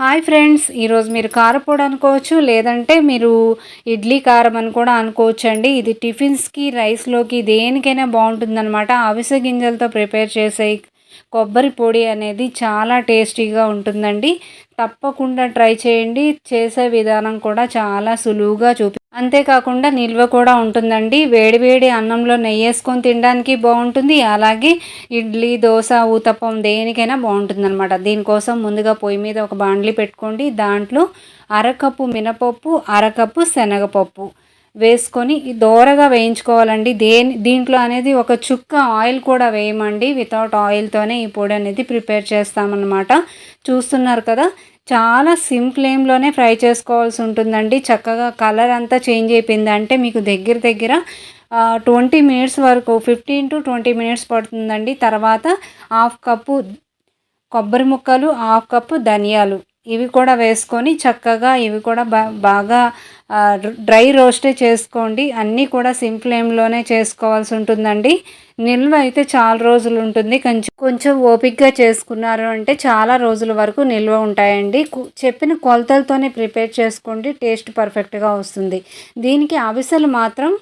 Hi friends ఈరోజు మీరు కారపొడి అనుకోవచ్చు లేదంటే మీరు ఇడ్లీ కారం అని కూడా అనుకోవచ్చు అండి ఇది టిఫిన్స్కి రైస్లోకి దేనికైనా బాగుంటుందన్నమాట. అవిసె గింజలతో ప్రిపేర్ చేసే కొబ్బరి పొడి అనేది చాలా టేస్టీగా ఉంటుందండి. తప్పకుండా ట్రై చేయండి. చేసే విధానం కూడా చాలా సులువుగా చూపి అంతేకాకుండా నిల్వ కూడా ఉంటుందండి. వేడివేడి అన్నంలో నెయ్యి వేసుకొని తినడానికి బాగుంటుంది. అలాగే ఇడ్లీ దోశ ఊతప్పం దేనికైనా బాగుంటుంది అనమాట దీనికోసం ముందుగా పొయ్యి మీద ఒక బాండ్లీ పెట్టుకోండి. దాంట్లో అరకప్పు మినపప్పు అరకప్పు శనగపప్పు. వేసుకొని దోరగా వేయించుకోవాలండి. దేని దీంట్లో అనేది ఒక చుక్క ఆయిల్ కూడా వేయమండి. వితౌట్ ఆయిల్తోనే ఈ పొడి అనేది ప్రిపేర్ చేస్తామన్నమాట. చూస్తున్నారు కదా చాలా సిమ్ ఫ్లేమ్లోనే ఫ్రై చేసుకోవాల్సి ఉంటుందండి. చక్కగా కలర్ అంతా చేంజ్ అయిపోయింది. అంటే మీకు దగ్గర దగ్గర ట్వంటీ మినిట్స్ వరకు ఫిఫ్టీన్ టు ట్వంటీ మినిట్స్ పడుతుందండి. తర్వాత హాఫ్ కప్పు కొబ్బరి ముక్కలు హాఫ్ కప్పు ధనియాలు ఇవి కూడా వేసుకొని చక్కగా ఇవి కూడా బాగా డ్రై రోస్టే చేసుకోండి. అన్నీ కూడా సిమ్ ఫ్లేమ్లోనే చేసుకోవాల్సి ఉంటుందండి. నిల్వ అయితే చాలా రోజులు ఉంటుంది. కొంచెం కొంచెం ఓపిక్గా చేసుకున్నారు అంటే చాలా రోజుల వరకు నిల్వ ఉంటాయండి. చెప్పిన కొలతలతోనే ప్రిపేర్ చేసుకోండి. టేస్ట్ పర్ఫెక్ట్గా వస్తుంది. దీనికి అవిసెలు మాత్రం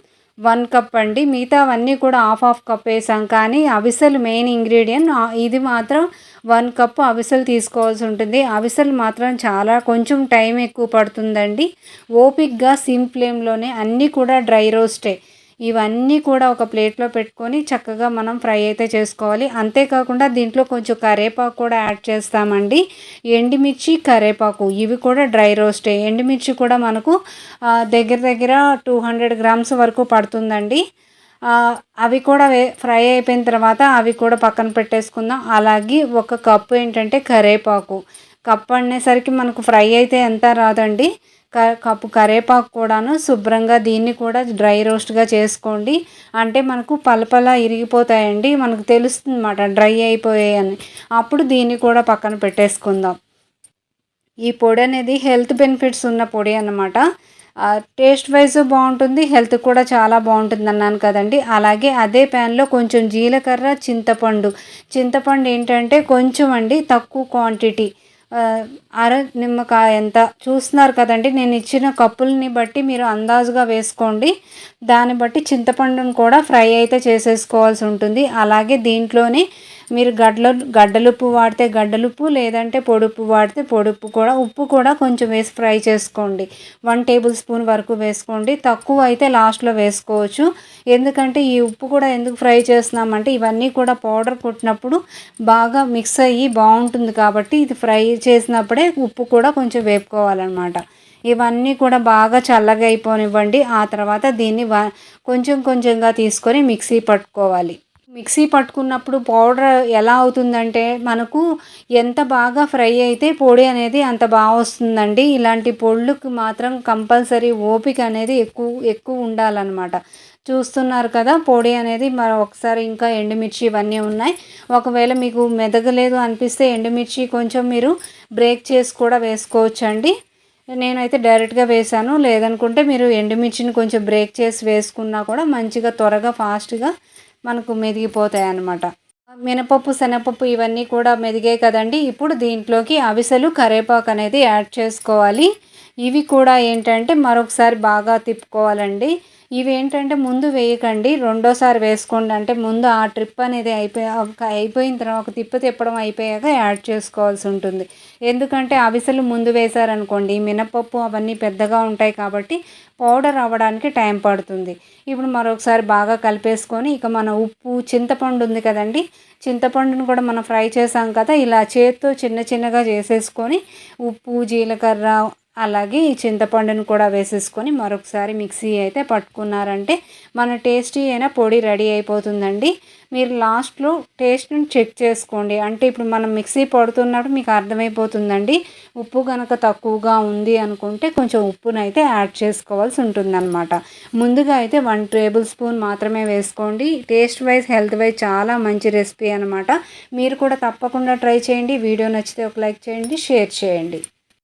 వన్ కప్ అండి. మిగతావన్నీ కూడా హాఫ్ హాఫ్ కప్ వేసాం. కానీ అవిసెలు మెయిన్ ఇంగ్రీడియంట్. ఇది మాత్రం వన్ కప్ అవిసెలు తీసుకోవాల్సి ఉంటుంది. అవిసెలు మాత్రం చాలా కొంచెం టైం ఎక్కువ పడుతుందండి. ఓపిక్గా సిమ్ ఫ్లేమ్లోనే అన్నీ కూడా డ్రై రోస్టే. ఇవన్నీ కూడా ఒక ప్లేట్లో పెట్టుకొని చక్కగా మనం ఫ్రై అయితే చేసుకోవాలి. అంతేకాకుండా దీంట్లో కొంచెం కరేపాకు కూడా యాడ్ చేస్తామండి. ఎండుమిర్చి కరేపాకు ఇవి కూడా డ్రై రోస్టే. ఎండుమిర్చి కూడా మనకు దగ్గర దగ్గర టూ హండ్రెడ్ గ్రామ్స్ వరకు పడుతుందండి. అవి కూడా ఫ్రై అయిపోయిన తర్వాత అవి కూడా పక్కన పెట్టేసుకుందాం. అలాగే ఒక కప్పు ఏంటంటే కరేపాకు. కప్పు అనేసరికి మనకు ఫ్రై అయితే ఎంత రాదండి. కప్పు కరేపాకు కూడాను శుభ్రంగా దీన్ని కూడా డ్రై రోస్ట్గా చేసుకోండి. అంటే మనకు పలపల ఇరిగిపోతాయండి. మనకు తెలుస్తుంది అన్నమాట డ్రై అయిపోయాయని అప్పుడు దీన్ని కూడా పక్కన పెట్టేసుకుందాం. ఈ పొడి అనేది హెల్త్ బెనిఫిట్స్ ఉన్న పొడి అన్నమాట. టేస్ట్ వైజ్ బాగుంటుంది. హెల్త్ కూడా చాలా బాగుంటుంది అన్నాను కదండి. అలాగే అదే ప్యాన్లో కొంచెం జీలకర్ర చింతపండు. చింతపండు ఏంటంటే కొంచెం అండి తక్కువ క్వాంటిటీ అర నిమ్మకాయ ఎంత? చూస్తున్నారు కదండి నేను ఇచ్చిన కప్పుల్ని బట్టి మీరు అందాజుగా వేసుకోండి. దాన్ని బట్టి చింతపండును కూడా ఫ్రై అయితే చేసేసుకోవాల్సి ఉంటుంది. అలాగే దీంట్లోనే మీరు గడ్డలు గడ్డలుప్పు వాడితే గడ్డలుప్పు లేదంటే పొడుపు వాడితే పొడుపు కూడా ఉప్పు కూడా కొంచెం వేసి ఫ్రై చేసుకోండి. వన్ టేబుల్ స్పూన్ వరకు వేసుకోండి. తక్కువ అయితే లాస్ట్లో వేసుకోవచ్చు. ఎందుకంటే ఈ ఉప్పు కూడా ఎందుకు ఫ్రై చేస్తున్నామంటే ఇవన్నీ కూడా పౌడర్ కొట్టినప్పుడు బాగా మిక్స్ అయ్యి బాగుంటుంది కాబట్టి ఇది ఫ్రై చేసినప్పుడే ఉప్పు కూడా కొంచెం వేపుకోవాలన్నమాట. ఇవన్నీ కూడా బాగా చల్లగా అయిపోనివ్వండి. ఆ తర్వాత దీన్ని కొంచెం కొంచెంగా తీసుకొని మిక్సీ పట్టుకోవాలి. మిక్సీ పట్టుకున్నప్పుడు పౌడర్ ఎలా అవుతుందంటే మనకు ఎంత బాగా ఫ్రై అయితే పొడి అనేది అంత బాగా వస్తుందండి. ఇలాంటి పొళ్ళుకి మాత్రం కంపల్సరీ ఓపిక అనేది ఎక్కువ ఎక్కువ ఉండాలన్నమాట. చూస్తున్నారు కదా పొడి అనేది మరి ఒకసారి ఇంకా ఎండుమిర్చి ఇవన్నీ ఉన్నాయి. ఒకవేళ మీకు మెదగలేదు అనిపిస్తే ఎండుమిర్చి కొంచెం మీరు బ్రేక్ చేసి కూడా వేసుకోవచ్చు అండి నేనైతే డైరెక్ట్గా వేసాను. లేదనుకుంటే మీరు ఎండుమిర్చిని కొంచెం బ్రేక్ చేసి వేసుకున్నా కూడా మంచిగా త్వరగా ఫాస్ట్గా మనకు మెదిగిపోతాయి అన్నమాట మినపప్పు శనగపప్పు ఇవన్నీ కూడా మెదిగాయి కదండి. ఇప్పుడు దీంట్లోకి అవిసెలు కరేపాకు అనేది యాడ్ చేసుకోవాలి. ఇవి కూడా ఏంటంటే మరొకసారి బాగా తిప్పుకోవాలండి. ఇవి ఏంటంటే ముందు వేయకండి. రెండోసారి వేసుకోండి. అంటే ముందు ఆ ట్రిప్ అనేది అయిపోయి అయిపోయిన తర్వాత ఒక తిప్ప తిప్పడం అయిపోయాక యాడ్ చేసుకోవాల్సి ఉంటుంది. ఎందుకంటే అవిసలు ముందు వేశారనుకోండి మినపప్పు అవన్నీ పెద్దగా ఉంటాయి కాబట్టి పౌడర్ అవ్వడానికి టైం పడుతుంది. ఇప్పుడు మరొకసారి బాగా కలిపేసుకొని ఇక మన ఉప్పు చింతపండు ఉంది కదండి. చింతపండును కూడా మనం ఫ్రై చేసాం కదా ఇలా చేత్తో చిన్న చిన్నగా చేసేసుకొని ఉప్పు జీలకర్ర అలాగే ఈ చింతపండును కూడా వేసేసుకొని మరొకసారి మిక్సీ అయితే పట్టుకున్నారంటే మన టేస్టీ అయిన పొడి రెడీ అయిపోతుందండి. మీరు లాస్ట్లో టేస్ట్ని చెక్ చేసుకోండి. అంటే ఇప్పుడు మనం మిక్సీ పడుతున్నప్పుడు మీకు అర్థమైపోతుందండి. ఉప్పు కనుక తక్కువగా ఉంది అనుకుంటే కొంచెం ఉప్పునైతే యాడ్ చేసుకోవాల్సి ఉంటుందన్నమాట. ముందుగా అయితే వన్ టేబుల్ స్పూన్ మాత్రమే వేసుకోండి. టేస్ట్ వైజ్ హెల్త్ వైజ్ చాలా మంచి రెసిపీ అనమాట మీరు కూడా తప్పకుండా ట్రై చేయండి. వీడియో నచ్చితే ఒక లైక్ చేయండి షేర్ చేయండి.